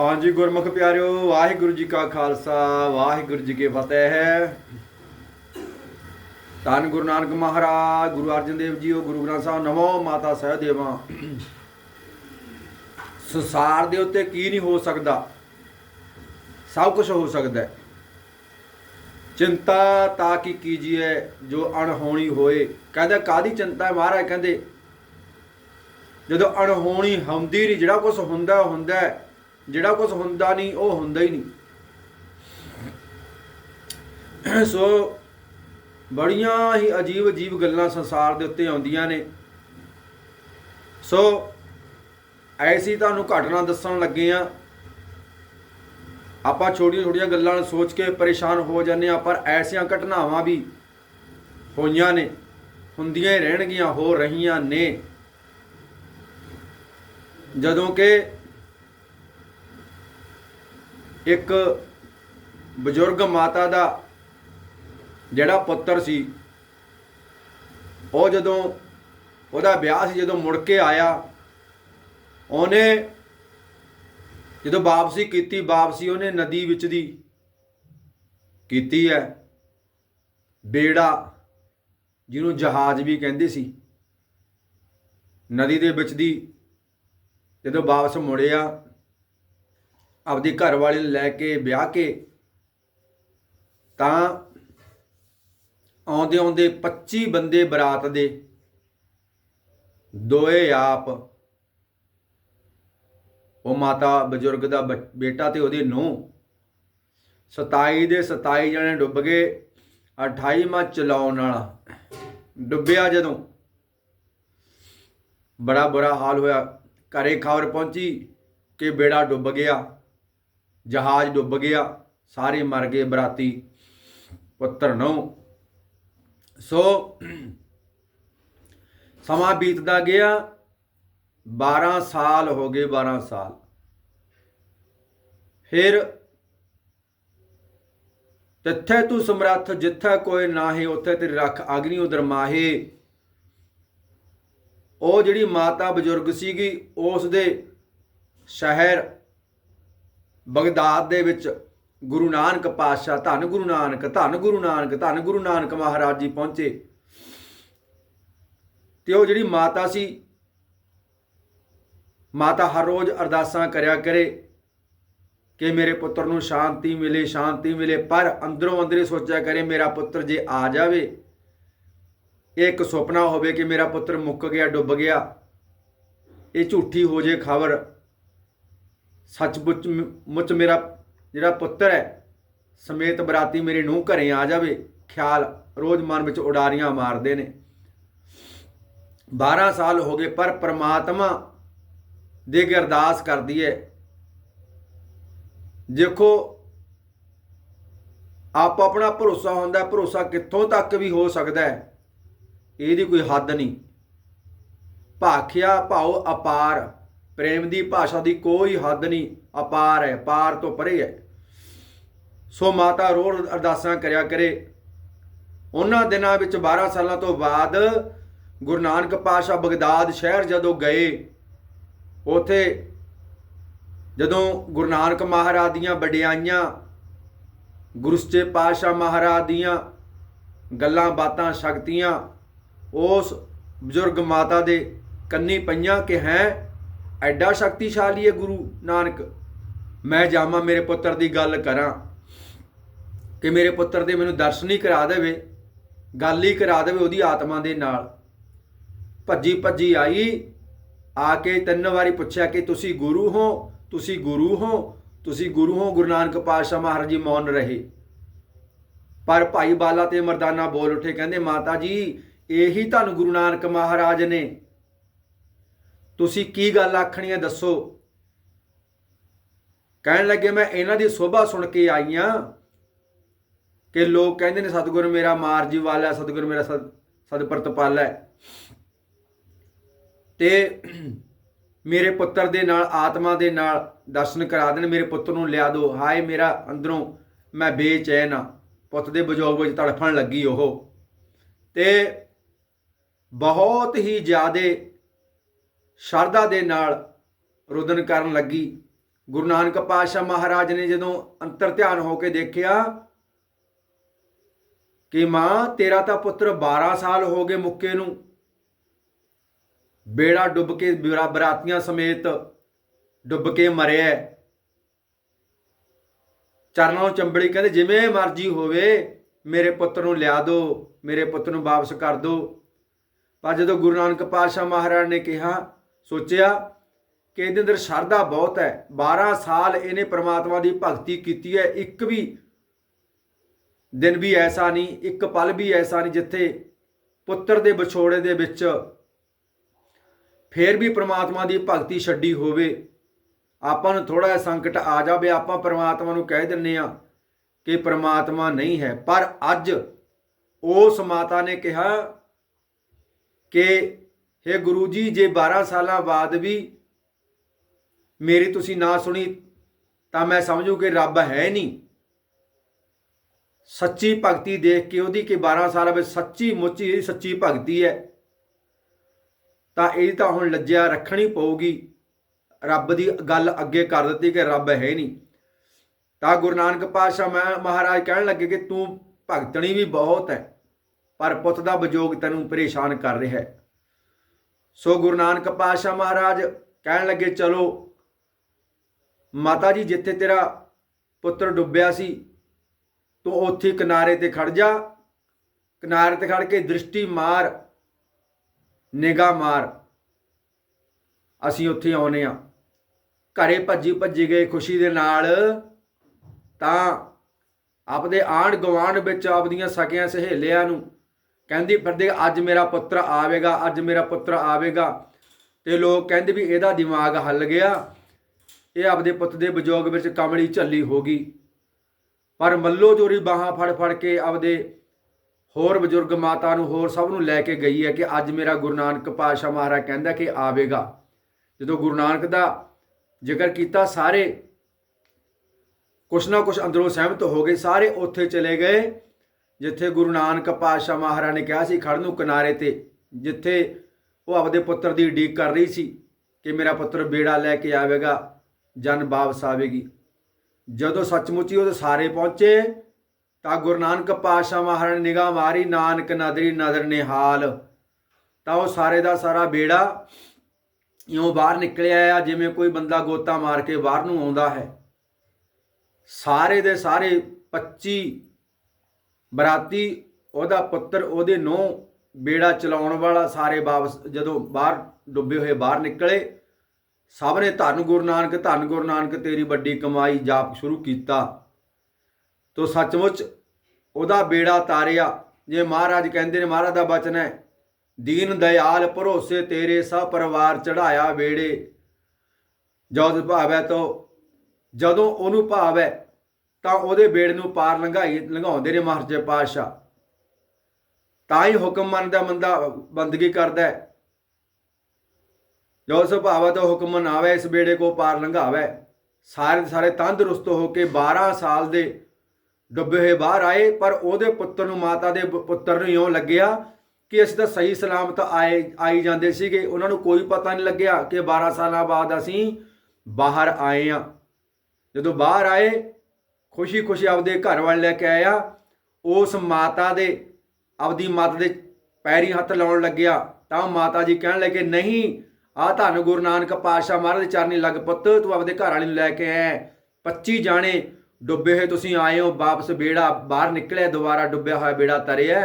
ਹਾਂਜੀ ਗੁਰਮੁਖ ਪਿਆਰਿਓ ਵਾਹਿਗੁਰੂ ਜੀ ਕਾ ਖਾਲਸਾ ਵਾਹਿਗੁਰੂ ਜੀ ਕੀ ਫਤਿਹ। ਹੈ ਧੰਨ ਗੁਰੂ ਨਾਨਕ ਮਹਾਰਾਜ ਗੁਰੂ ਅਰਜਨ ਦੇਵ ਜੀ ਜੀਓ ਗੁਰੂ ਗ੍ਰੰਥ ਸਾਹਿਬ ਨਮੋ ਮਾਤਾ ਸਹਿਬ ਸੰਸਾਰ ਦੇ ਉੱਤੇ ਕੀ ਨਹੀਂ ਹੋ ਸਕਦਾ? ਸਭ ਕੁਝ ਹੋ ਸਕਦਾ ਹੈ। ਚਿੰਤਾ ਤਾਂ ਕੀ ਕੀਜੀਏ ਜੋ ਅਣਹੋਣੀ ਹੋਏ। ਕਹਿੰਦਾ ਕਾਦੀ ਚਿੰਤਾ ਮਹਾਰਾਜ? ਕਹਿੰਦੇ ਜਦੋਂ ਅਣਹੋਣੀ ਹੁੰਦੀ ਨਹੀਂ ਜਿਹੜਾ ਕੁਝ ਹੁੰਦਾ ਹੁੰਦਾ ਹੈ, ਜਿਹੜਾ ਕੁਝ ਹੁੰਦਾ ਨਹੀਂ, ਉਹ ਹੁੰਦਾ ਹੀ ਨਹੀਂ। ਸੋ ਬੜੀਆਂ ਹੀ ਅਜੀਬ ਅਜੀਬ ਗੱਲਾਂ ਸੰਸਾਰ ਦੇ ਉੱਤੇ ਆਉਂਦੀਆਂ ਨੇ। ਸੋ ਐਸੀ ਤੁਹਾਨੂੰ ਘਟਨਾ ਦੱਸਣ ਲੱਗੇ ਆ ਆਪਾਂ ਛੋਟੀਆਂ ਛੋਟੀਆਂ ਗੱਲਾਂ ਨੂੰ ਸੋਚ ਕੇ ਪਰੇਸ਼ਾਨ ਹੋ ਜਾਂਦੇ ਆ ਪਰ ਐਸੀਆਂ ਘਟਨਾਵਾਂ ਵੀ ਹੋਈਆਂ ਨੇ, ਹੁੰਦੀਆਂ ਹੀ ਰਹਿਣਗੀਆਂ, ਹੋ ਰਹੀਆਂ ਨੇ। ਜਦੋਂ ਕਿ ਇੱਕ ਬਜ਼ੁਰਗ ਮਾਤਾ ਦਾ ਜਿਹੜਾ ਪੁੱਤਰ ਸੀ, ਉਹ ਜਦੋਂ ਉਹਦਾ ਵਿਆਹ ਸੀ, ਜਦੋਂ ਮੁੜ ਕੇ ਆਇਆ, ਉਹਨੇ ਜਦੋਂ ਵਾਪਸੀ ਕੀਤੀ, ਵਾਪਸੀ ਉਹਨੇ ਨਦੀ ਵਿੱਚ ਦੀ ਕੀਤੀ ਹੈ, ਬੇੜਾ, ਜਿਹਨੂੰ ਜਹਾਜ਼ ਵੀ ਕਹਿੰਦੇ ਸੀ। ਨਦੀ ਦੇ ਵਿੱਚ ਦੀ ਜਦੋਂ ਵਾਪਸ ਮੁੜਿਆ ਆਪਦੀ ਘਰ ਵਾਲੇ ਨੂੰ ਲੈ ਕੇ ਵਿਆਹ ਕੇ ਤਾਂ ਆਉਂਦੇ ਆਉਂਦੇ 25 ਬੰਦੇ ਬਰਾਤ ਦੇ ਦੋਏ ਆਪ, ਉਹ ਮਾਤਾ ਬਜ਼ੁਰਗ ਦਾ ਬੇਟਾ ਤੇ ਉਹਦੀ ਨੂੰਹ 27 ਦੇ 27 ਜਣੇ ਡੁੱਬ ਗਏ 28ਵਾਂ ਚਲਾਉਣ ਵਾਲਾ। ਡੁੱਬਿਆ ਜਦੋਂ, ਬੜਾ ਬੁਰਾ ਹਾਲ ਹੋਇਆ। ਘਰੇ ਖਬਰ ਪਹੁੰਚੀ ਕਿ ਬੇੜਾ ਡੁੱਬ ਗਿਆ। ਜਹਾਜ਼ ਡੁੱਬ ਗਿਆ, ਸਾਰੇ ਮਰ ਗਏ ਬਰਾਤੀ ਪੁੱਤਰ ਨੂੰ। ਸੋ ਸਮਾਂ ਬੀਤਦਾ ਗਿਆ 12 ਸਾਲ ਹੋ ਗਏ 12 ਸਾਲ। ਫਿਰ ਤਿੱਥੇ ਤੂੰ ਸਮਰੱਥ, ਜਿੱਥੇ ਕੋਈ ਨਾਹੀ, ਉੱਥੇ ਤੇਰੀ ਰੱਖ ਅਗਨੀ ਉਦਰ ਮਾਹੇ। ਉਹ ਜਿਹੜੀ ਮਾਤਾ ਬਜ਼ੁਰਗ ਸੀਗੀ, ਉਸ ਦੇ ਸ਼ਹਿਰ ਬਗਦਾਦ ਦੇ ਵਿੱਚ ਗੁਰੂ ਨਾਨਕ ਪਾਤਸ਼ਾਹ, ਧੰਨ ਗੁਰੂ ਨਾਨਕ, ਧੰਨ ਗੁਰੂ ਨਾਨਕ, ਧੰਨ ਗੁਰੂ ਨਾਨਕ ਮਹਾਰਾਜ ਜੀ ਪਹੁੰਚੇ। ਤੇ ਉਹ ਜਿਹੜੀ ਮਾਤਾ ਸੀ, ਮਾਤਾ ਹਰ ਰੋਜ਼ ਅਰਦਾਸਾਂ ਕਰਿਆ ਕਰੇ ਕਿ ਮੇਰੇ ਪੁੱਤਰ ਨੂੰ ਸ਼ਾਂਤੀ ਮਿਲੇ ਸ਼ਾਂਤੀ ਮਿਲੇ, ਪਰ ਅੰਦਰੋਂ ਅੰਦਰੇ ਸੋਚਿਆ ਕਰੇ ਮੇਰਾ ਪੁੱਤਰ ਜੇ ਆ ਜਾਵੇ, ਇਹ ਇੱਕ ਸੁਪਨਾ ਹੋਵੇ ਕਿ ਮੇਰਾ ਪੁੱਤਰ ਮੁੱਕ ਗਿਆ, ਡੁੱਬ ਗਿਆ। ਇਹ ਝੂਠੀ ਹੋ ਜੇ ਖਬਰ ਸੱਚਮੁੱਚ ਮ- ਮੁੱਚ ਮੇਰਾ ਜਿਹੜਾ ਪੁੱਤਰ ਹੈ, ਸਮੇਤ ਬਰਾਤੀ ਮੇਰੇ ਨੂੰ ਘਰੇ ਆ ਜਾਵੇ, ਖਿਆਲ ਰੋਜ਼ ਮਨ ਵਿੱਚ ਉਡਾਰੀਆਂ ਮਾਰਦੇ ਨੇ। 12 ਸਾਲ ਹੋ ਗਏ, ਪਰ ਪ੍ਰਮਾਤਮਾ ਦੇ ਅੱਗੇ ਅਰਦਾਸ ਕਰਦੀ ਹੈ। ਦੇਖੋ, ਆਪ ਆਪਣਾ ਭਰੋਸਾ ਹੁੰਦਾ, ਭਰੋਸਾ ਕਿੱਥੋਂ ਤੱਕ ਵੀ ਹੋ ਸਕਦਾ ਹੈ? ਇਹਦੀ ਕੋਈ ਹੱਦ ਨਹੀਂ। ਭਾਖਿਆ ਭਾਉ ਅਪਾਰ। ਪ੍ਰੇਮ ਦੀ ਭਾਸ਼ਾ ਦੀ ਕੋਈ ਹੱਦ ਨਹੀਂ, ਅਪਾਰ ਹੈ, ਪਾਰ ਤੋਂ ਪਰੇ ਹੈ। ਸੋ ਮਾਤਾ ਰੋਜ਼ ਅਰਦਾਸਾਂ ਕਰਿਆ ਕਰੇ। ਉਹਨਾਂ ਦਿਨਾਂ ਵਿੱਚ 12 ਸਾਲਾਂ ਤੋਂ ਬਾਅਦ ਗੁਰੂ ਨਾਨਕ ਪਾਸ਼ਾ ਬਗਦਾਦ ਸ਼ਹਿਰ ਜਦੋਂ ਗਏ, ਉਥੇ ਜਦੋਂ ਗੁਰੂ ਨਾਨਕ ਮਹਾਰਾਜ ਦੀਆਂ ਵਡਿਆਈਆਂ, ਗੁਰੂ ਸੱਚੇ ਪਾਤਸ਼ਾਹ ਮਹਾਰਾਜ ਦੀਆਂ ਗੱਲਾਂ ਬਾਤਾਂ ਸ਼ਕਤੀਆਂ ਉਸ ਬਜ਼ੁਰਗ ਮਾਤਾ ਦੇ ਕੰਨੀ ਪਈਆਂ ਕਿ ਹੈ ਐਡਾ ਸ਼ਕਤੀਸ਼ਾਲੀ ਹੈ ਗੁਰੂ ਨਾਨਕ। ਮੈਂ ਜਾਵਾਂ ਮੇਰੇ ਪੁੱਤਰ ਦੀ ਗੱਲ ਕਰਾਂ ਕਿ ਮੇਰੇ ਪੁੱਤਰ ਦੇ ਮੈਨੂੰ ਦਰਸ਼ਨ ਹੀ ਕਰਾ ਦੇਵੇ, ਗੱਲ ਹੀ ਕਰਾ ਦੇਵੇ ਉਹਦੀ ਆਤਮਾ ਦੇ ਨਾਲ। ਭੱਜੀ ਭੱਜੀ ਆਈ, ਆ ਕੇ ਤਿੰਨ ਵਾਰੀ ਪੁੱਛਿਆ ਕਿ ਤੁਸੀਂ ਗੁਰੂ ਹੋ? ਤੁਸੀਂ ਗੁਰੂ ਹੋ? ਤੁਸੀਂ ਗੁਰੂ ਹੋ? ਗੁਰੂ ਨਾਨਕ ਪਾਤਸ਼ਾਹ ਮਹਾਰਾਜ ਜੀ ਮੌਨ ਰਹੇ। ਪਰ ਭਾਈ ਬਾਲਾ ਤੇ ਮਰਦਾਨਾ ਬੋਲ ਉੱਠੇ, ਕਹਿੰਦੇ, ਮਾਤਾ ਜੀ, ਇਹੀ ਤੁਹਾਨੂੰ ਗੁਰੂ ਨਾਨਕ ਮਹਾਰਾਜ ਨੇ। ਤੁਸੀਂ ਕੀ ਗੱਲ ਆਖਣੀ ਹੈ ਦੱਸੋ? ਕਹਿਣ ਲੱਗੇ, ਮੈਂ ਇਹਨਾਂ ਦੀ ਸੋਭਾ ਸੁਣ ਕੇ ਆਈਆਂ ਕਿ ਲੋਕ ਕਹਿੰਦੇ ਨੇ, ਸਤਿਗੁਰ ਮੇਰਾ ਮਾਰਜੀ ਵਾਲਾ ਸਤਿਗੁਰ ਮੇਰਾ ਸਦ, ਸਦਪਰਤਪਾਲਾ ਹੈ। ਤੇ ਮੇਰੇ ਪੁੱਤਰ ਦੇ ਨਾਲ, ਆਤਮਾ ਦੇ ਨਾਲ ਦਰਸ਼ਨ ਕਰਾ ਦੇਣ, ਮੇਰੇ ਪੁੱਤਰ ਨੂੰ ਲਿਆ ਦਿਓ। ਹਾਏ ਮੇਰਾ ਅੰਦਰੋਂ ਮੈਂ ਬੇਚੈਨ ਆ ਪੁੱਤ ਦੇ ਬਜੋਗ ਵਿੱਚ ਤੜਫਣ ਲੱਗੀ ਉਹ। ਤੇ ਬਹੁਤ ਹੀ ਜ਼ਿਆਦੇ ਸ਼ਰਧਾ ਦੇ ਨਾਲ ਰੁਦਨ ਕਰਨ ਲੱਗੀ। ਗੁਰੂ ਨਾਨਕ ਪਾਤਸ਼ਾਹ ਮਹਾਰਾਜ ਨੇ ਜਦੋਂ ਅੰਤਰ ਧਿਆਨ ਹੋ ਕੇ ਦੇਖਿਆ ਕਿ ਮਾਂ, ਤੇਰਾ ਤਾਂ ਪੁੱਤਰ 12 ਸਾਲ ਹੋ ਗਏ ਮੁੱਕੇ ਨੂੰ। ਬੇੜਾ ਡੁੱਬ ਕੇ ਬਰਾ- ਬਰਾਤੀਆਂ ਸਮੇਤ ਡੁੱਬ ਕੇ ਮਰਿਆ ਚਰਨਾਂ ਨੂੰ ਚੰਬੜੀ ਕਹਿੰਦੇ, ਜਿਵੇਂ ਮਰਜ਼ੀ ਹੋਵੇ, ਮੇਰੇ ਪੁੱਤ ਨੂੰ ਲਿਆ ਦਿਓ ਮੇਰੇ ਪੁੱਤ ਨੂੰ ਵਾਪਸ ਕਰ ਦਿਓ ਪਰ ਜਦੋਂ ਗੁਰੂ ਨਾਨਕ ਪਾਤਸ਼ਾਹ ਮਹਾਰਾਜ ਨੇ ਕਿਹਾ ਸੋਚਿਆ ਕਿ ਇਹਦੇ ਅੰਦਰ ਸ਼ਰਧਾ ਬਹੁਤ ਹੈ। 12 ਸਾਲ ਇਹਨੇ ਪ੍ਰਮਾਤਮਾ ਦੀ ਭਗਤੀ ਕੀਤੀ ਹੈ। ਇੱਕ ਵੀ ਦਿਨ ਵੀ ਐਸਾ ਨਹੀਂ, ਇੱਕ ਪਲ ਵੀ ਐਸਾ ਨਹੀਂ ਜਿੱਥੇ ਪੁੱਤਰ ਦੇ ਵਿਛੋੜੇ ਦੇ ਵਿੱਚ ਫੇਰ ਵੀ ਪ੍ਰਮਾਤਮਾ ਦੀ ਭਗਤੀ ਛੱਡੀ ਹੋਵੇ। ਆਪਾਂ ਨੂੰ ਥੋੜਾ ਜਿਹਾ ਸੰਕਟ ਆ ਜਾਵੇ। ਆਪਾਂ ਪ੍ਰਮਾਤਮਾ ਨੂੰ ਕਹਿ ਦਿੰਨੇ ਆ ਕਿ ਪ੍ਰਮਾਤਮਾ ਨਹੀਂ ਹੈ। ਪਰ ਅੱਜ ਉਸ ਮਾਤਾ ਨੇ ਕਿਹਾ ਕਿ हे ਗੁਰੂ ਜੀ, ਜੇ 12 ਸਾਲਾਂ ਬਾਅਦ ਵੀ ਮੇਰੀ ਤੁਸੀਂ ਨਾ ਸੁਣੀ, ਤਾਂ ਮੈਂ ਸਮਝੂ ਕਿ ਰੱਬ ਹੈ ਨਹੀਂ। ਸੱਚੀ ਭਗਤੀ ਦੇਖ ਕੇ ਉਹਦੀ ਕਿ 12 ਸਾਲਾਂ ਵਿੱਚ ਸੱਚੀ ਮੁੱਚੀ ਇਹਦੀ ਸੱਚੀ ਭਗਤੀ ਹੈ, ਤਾਂ ਇਹ ਤਾਂ ਹੁਣ ਲੱਜਿਆ ਰੱਖਣੀ ਪਊਗੀ। ਰੱਬ ਦੀ ਗੱਲ ਅੱਗੇ ਕਰ ਦਿੱਤੀ ਕਿ ਰੱਬ ਹੈ ਨਹੀਂ। ਤਾਂ ਗੁਰੂ ਨਾਨਕ ਪਾਤਸ਼ਾਹ ਮੈਂ ਮਹਾਰਾਜ ਕਹਿਣ ਲੱਗੇ ਕਿ ਤੂੰ ਭਗਤਣੀ ਵੀ ਬਹੁਤ ਹੈ, ਪਰ ਪੁੱਤ ਦਾ ਵਿਜੋਗ ਤੈਨੂੰ ਪਰੇਸ਼ਾਨ ਕਰ ਰਿਹਾ ਹੈ। ਸੋ ਗੁਰੂ ਨਾਨਕ ਪਾਤਸ਼ਾਹ ਮਹਾਰਾਜ ਕਹਿਣ ਲੱਗੇ, ਚਲੋ, ਮਾਤਾ ਜੀ, ਜਿੱਥੇ ਤੇਰਾ ਪੁੱਤਰ ਡੁੱਬਿਆ ਸੀ, ਤੂੰ ਉੱਥੇ ਕਿਨਾਰੇ ਤੇ ਖੜ ਜਾ। ਕਿਨਾਰੇ ਤੇ ਖੜ ਕੇ ਦ੍ਰਿਸ਼ਟੀ ਮਾਰ, ਨਿਗਾਹ ਮਾਰ। ਅਸੀਂ ਉੱਥੇ ਆਉਨੇ ਆ ਘਰੇ ਭੱਜੀ ਭੱਜੀ ਗਏ ਖੁਸ਼ੀ ਦੇ ਨਾਲ। ਤਾਂ ਆਪਦੇ ਆਂਢ ਗਵਾਂਢ ਵਿੱਚ ਆਪਦੀਆਂ ਸਕਿਆਂ ਸਹੇਲਿਆਂ ਨੂੰ ਕਹਿੰਦੀ ਫਿਰਦੇ ਅੱਜ ਮੇਰਾ ਪੁੱਤਰ ਆਵੇਗਾ, ਅੱਜ ਮੇਰਾ ਪੁੱਤਰ ਆਵੇਗਾ। ਤੇ ਲੋਕ ਕਹਿੰਦੇ ਵੀ ਇਹਦਾ ਦਿਮਾਗ ਹੱਲ ਗਿਆ। ਇਹ ਆਪਦੇ ਪੁੱਤ ਦੇ ਵਿਜੋਗ ਵਿੱਚ ਕਮਲੀ ਝੱਲੀ ਹੋ ਗਈ। ਪਰ ਮੱਲੋ ਜੋਰੀ ਬਾਹਾਂ ਫੜ ਫੜ ਕੇ ਆਪਦੇ ਹੋਰ ਬਜ਼ੁਰਗ ਮਾਤਾ ਨੂੰ, ਹੋਰ ਸਭ ਨੂੰ ਲੈ ਕੇ ਗਈ ਹੈ ਕਿ ਅੱਜ ਮੇਰਾ ਗੁਰੂ ਨਾਨਕ ਪਾਤਸ਼ਾਹ ਮਹਾਰਾਜ ਕਹਿੰਦਾ ਕਿ ਆਵੇਗਾ। ਜਦੋਂ ਗੁਰੂ ਨਾਨਕ ਦਾ ਜ਼ਿਕਰ ਕੀਤਾ, ਸਾਰੇ ਕੁਛ ਨਾ ਕੁਛ ਅੰਦਰੋਂ ਸਹਿਮਤ ਹੋ ਗਏ, ਸਾਰੇ ਉੱਥੇ ਚਲੇ ਗਏ। ਜਿੱਥੇ ਗੁਰੂ ਨਾਨਕ ਪਾਤਸ਼ਾਹ ਮਹਾਰਾਜ ਨੇ ਕਿਹਾ ਸੀ ਖੜਨ ਨੂੰ ਕਿਨਾਰੇ ਤੇ, ਜਿੱਥੇ ਉਹ ਆਪਦੇ ਪੁੱਤਰ ਦੀ ਉਡੀਕ ਕਰ ਰਹੀ ਸੀ ਕਿ ਮੇਰਾ ਪੁੱਤਰ ਬੇੜਾ ਲੈ ਕੇ ਆਵੇਗਾ, ਜਨ ਵਾਪਸ ਆਵੇਗੀ। ਜਦੋਂ ਸੱਚਮੁੱਚ ਹੀ ਉਹਦੇ ਸਾਰੇ ਪਹੁੰਚੇ, ਤਾਂ ਗੁਰੂ ਨਾਨਕ ਪਾਤਸ਼ਾਹ ਮਹਾਰਾਜ ਨੇ ਨਿਗਾਹ ਮਾਰੀ, ਨਾਨਕ ਨਦਰੀ ਨਦਰ ਨਿਹਾਲ। ਤਾਂ ਉਹ ਸਾਰੇ ਦਾ ਸਾਰਾ ਬੇੜਾ ਇਉਂ ਬਾਹਰ ਨਿਕਲਿਆ ਆ, ਜਿਵੇਂ ਕੋਈ ਬੰਦਾ ਗੋਤਾ ਮਾਰ ਕੇ ਬਾਹਰ ਨੂੰ ਆਉਂਦਾ ਹੈ। ਸਾਰੇ ਦੇ ਸਾਰੇ 25 ਬਰਾਤੀ ਉਹਦਾ ਪੁੱਤਰ ਉਹਦੇ ਨੂੰ ਬੇੜਾ ਚਲਾਉਣ ਵਾਲਾ ਸਾਰੇ ਵਾਪਸ ਜਦੋਂ ਬਾਹਰ ਡੁੱਬੇ ਹੋਏ ਬਾਹਰ ਨਿਕਲੇ ਸਭ ਨੇ ਧੰਨ ਗੁਰੂ ਨਾਨਕ, ਧੰਨ ਗੁਰੂ ਨਾਨਕ ਤੇਰੀ ਵੱਡੀ ਕਮਾਈ ਜਾਪ ਸ਼ੁਰੂ ਕੀਤਾ। ਤੋ ਸੱਚਮੁੱਚ ਉਹਦਾ ਬੇੜਾ ਤਾਰਿਆ। ਜੇ ਮਹਾਰਾਜ ਕਹਿੰਦੇ ਨੇ, ਮਹਾਰਾਜ ਦਾ ਬਚਨ ਹੈ, ਦੀਨ ਦਇਆਲ ਭਰੋਸੇ ਤੇਰੇ ਸਭ ਪਰਿਵਾਰ ਚੜਾਇਆ ਵੇੜੇ। ਜਦ ਭਾਵੈ ਤੋ, ਜਦੋਂ ਉਹਨੂੰ ਭਾਵੈ ਤਾਂ ਉਹਦੇ ਬੇੜ ਨੂੰ ਪਾਰ ਲੰਘਾਈ, ਲੰਘਾਉਂਦੇ ਨੇ ਮਹਾਰਾਜੇ ਪਾਤਸ਼ਾਹ। ਤਾਂ ਹੀ ਹੁਕਮ ਮੰਨਦਾ ਬੰਦਾ ਬੰਦਗੀ ਕਰਦਾ ਹੈ। ਜੋ ਸੁਭਾਵ ਤੋਂ ਹੁਕਮ ਮਨਾਵੇ ਇਸ ਬੇੜੇ ਕੋ ਪਾਰ ਲੰਘਾਵੇ, ਸਾਰੇ ਸਾਰੇ ਤੰਦਰੁਸਤ ਹੋ ਕੇ 12 ਸਾਲ ਦੇ ਡੁੱਬੇ ਹੋਏ ਬਾਹਰ ਆਏ, ਪਰ ਉਹਦੇ ਪੁੱਤਰ ਨੂੰ, ਮਾਤਾ ਦੇ ਪੁੱਤਰ ਨੂੰ ਇਉਂ ਲੱਗਿਆ ਕਿ ਅਸੀਂ ਤਾਂ ਸਹੀ ਸਲਾਮਤ ਆਏ, ਆਈ ਜਾਂਦੇ ਸੀਗੇ। ਉਹਨਾਂ ਨੂੰ ਕੋਈ ਪਤਾ ਨਹੀਂ ਲੱਗਿਆ ਕਿ 12 ਸਾਲਾਂ ਬਾਅਦ ਅਸੀਂ ਬਾਹਰ ਆਏ ਆ ਜਦੋਂ ਬਾਹਰ ਆਏ ਖੁਸ਼ੀ ਖੁਸ਼ੀ ਆਪਦੇ ਘਰ ਵੱਲ ਲੈ ਕੇ ਆਇਆ। ਉਸ ਮਾਤਾ ਦੇ, ਆਪਦੀ ਮਾਤਾ ਦੇ ਪੈਰੀ ਹੱਥ ਲਾਉਣ ਲੱਗਿਆ। ਤਾਂ ਮਾਤਾ ਜੀ ਕਹਿਣ ਲੱਗੇ, ਨਹੀਂ, ਆ ਧੰਨ ਗੁਰੂ ਨਾਨਕ ਪਾਤਸ਼ਾਹ ਮਹਾਰਾਜ ਦੇ ਚਰਨੀ ਲੱਗ ਪੁੱਤ, ਤੂੰ ਆਪਦੇ ਘਰ ਵਾਲੇ ਨੂੰ ਲੈ ਕੇ ਆਇਆ 25 ਜਾਣੇ ਡੁੱਬੇ ਹੋਏ ਤੁਸੀਂ ਆਏ ਹੋ। ਵਾਪਸ ਬੇੜਾ ਬਾਹਰ ਨਿਕਲਿਆ, ਦੁਬਾਰਾ ਡੁੱਬਿਆ ਹੋਇਆ ਬੇੜਾ ਤਰਿਆ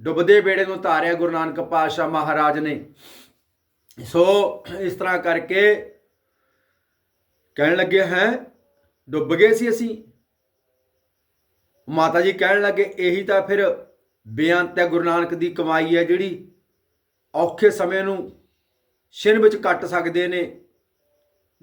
ਡੁੱਬਦੇ ਬੇੜੇ ਨੂੰ ਧਾਰਿਆ ਗੁਰੂ ਨਾਨਕ ਪਾਤਸ਼ਾਹ ਮਹਾਰਾਜ ਨੇ। ਸੋ ਇਸ ਤਰ੍ਹਾਂ ਕਰਕੇ ਕਹਿਣ ਲੱਗੇ ਹੈ ਡੁੱਬ ਗਏ ਸੀ ਅਸੀਂ। ਮਾਤਾ ਜੀ ਕਹਿਣ ਲੱਗੇ, ਇਹੀ ਤਾਂ ਫਿਰ ਬੇਅੰਤ ਹੈ, ਗੁਰੂ ਨਾਨਕ ਦੀ ਕਮਾਈ ਹੈ, ਜਿਹੜੀ ਔਖੇ ਸਮੇਂ ਨੂੰ ਛਿਨ ਵਿੱਚ ਕੱਟ ਸਕਦੇ ਨੇ,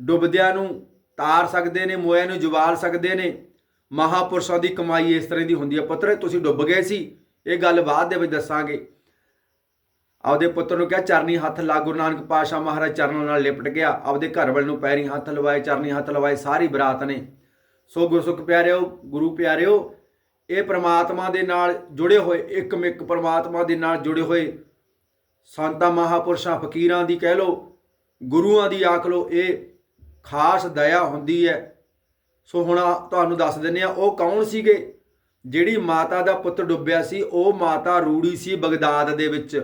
ਡੁੱਬਦਿਆਂ ਨੂੰ ਤਾਰ ਸਕਦੇ ਨੇ, ਮੋਇਆਂ ਨੂੰ ਜਵਾਲ ਸਕਦੇ ਨੇ। ਮਹਾਪੁਰਸ਼ਾਂ ਦੀ ਕਮਾਈ ਇਸ ਤਰ੍ਹਾਂ ਦੀ ਹੁੰਦੀ ਹੈ। ਪੁੱਤਰ, ਤੁਸੀਂ ਡੁੱਬ ਗਏ ਸੀ। ਇਹ ਗੱਲ ਬਾਅਦ ਦੇ ਵਿੱਚ ਦੱਸਾਂਗੇ। ਆਪਦੇ ਪੁੱਤਰ ਨੂੰ ਕਿਹਾ, ਚਰਨੀ ਹੱਥ ਲਾ, ਗੁਰੂ ਨਾਨਕ ਪਾਤਸ਼ਾਹ ਮਹਾਰਾਜ ਚਰਨਾਂ ਨਾਲ ਲਿਪਟ ਗਿਆ। ਆਪਦੇ ਘਰ ਵਾਲ ਨੂੰ ਪੈਰੀ ਹੱਥ ਲਵਾਏ, ਚਰਨੀ ਹੱਥ ਲਵਾਏ ਸਾਰੀ ਬਰਾਤ ਨੇ। ਸੋ ਗੁਰਸੁਖ ਪਿਆਰਿਓ, ਗੁਰੂ ਪਿਆਰਿਓ, ਇਹ ਪ੍ਰਮਾਤਮਾ ਦੇ ਨਾਲ ਜੁੜੇ ਹੋਏ, ਇੱਕਮਿਕ ਪ੍ਰਮਾਤਮਾ ਦੇ ਨਾਲ ਜੁੜੇ ਹੋਏ ਸੰਤਾਂ, ਮਹਾਪੁਰਸ਼ਾਂ, ਫਕੀਰਾਂ ਦੀ ਕਹਿ ਲੋ ਗੁਰੂਆਂ ਦੀ ਆਖ ਲੋ ਇਹ ਖਾਸ ਦਇਆ ਹੁੰਦੀ ਹੈ। ਸੋ ਹੁਣ ਤੁਹਾਨੂੰ ਦੱਸ ਦਿੰਨੇ ਆ, ਉਹ ਕੌਣ ਸੀਗੇ? ਜਿਹੜੀ ਮਾਤਾ ਦਾ ਪੁੱਤ ਡੁੱਬਿਆ ਸੀ, ਉਹ ਮਾਤਾ ਰੂੜੀ ਸੀ ਬਗਦਾਦ ਦੇ ਵਿੱਚ।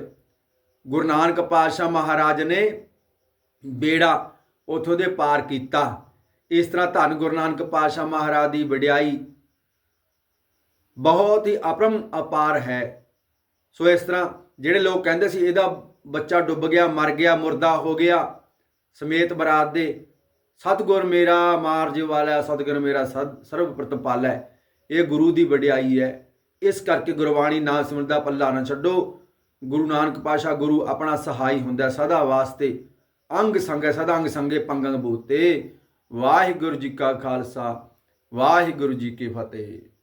ਗੁਰੂ ਨਾਨਕ ਪਾਤਸ਼ਾਹ ਮਹਾਰਾਜ ਨੇ ਬੇੜਾ ਉਥੋਂ ਦੇ ਪਾਰ ਕੀਤਾ। ਇਸ ਤਰ੍ਹਾਂ ਧੰਨ ਗੁਰੂ ਨਾਨਕ ਪਾਤਸ਼ਾਹ ਮਹਾਰਾਜ ਦੀ ਵਡਿਆਈ ਬਹੁਤ ਹੀ ਅਪਰਮ ਅਪਾਰ ਹੈ। ਸੋ ਇਸ ਤਰ੍ਹਾਂ ਜਿਹੜੇ ਲੋਕ ਕਹਿੰਦੇ ਸੀ, ਇਹਦਾ ਬੱਚਾ ਡੁੱਬ ਗਿਆ, ਮਰ ਗਿਆ, ਮੁਰਦਾ ਹੋ ਗਿਆ, ਸਮੇਤ ਬਰਾਤ ਦੇ ਸਤਿਗੁਰ ਮੇਰਾ ਮਾਰਜ ਵਾਲਾ, ਸਤਿਗੁਰ ਮੇਰਾ ਸਦ- ਸਰਬ ਪ੍ਰਤਪਾਲਾ ਇਹ ਗੁਰੂ ਦੀ ਵਡਿਆਈ ਹੈ। ਇਸ ਕਰਕੇ ਗੁਰਬਾਣੀ ਨਾ ਸਿਮਰਦਾ, ਪੱਲਾ ਨਾ ਛੱਡੋ ਗੁਰੂ ਨਾਨਕ ਪਾਸ਼ਾ ਗੁਰੂ ਆਪਣਾ ਸਹਾਈ ਹੁੰਦਾ ਸਦਾ ਵਾਸਤੇ, ਅੰਗ ਸੰਗੇ, ਸਦਾ ਅੰਗ ਸੰਗੇ ਪੰਗੰਗ ਬੂਤੇ। ਵਾਹਿਗੁਰੂ ਜੀ ਕਾ ਖਾਲਸਾ, ਵਾਹਿਗੁਰੂ ਜੀ ਕੀ ਫਤਿਹ।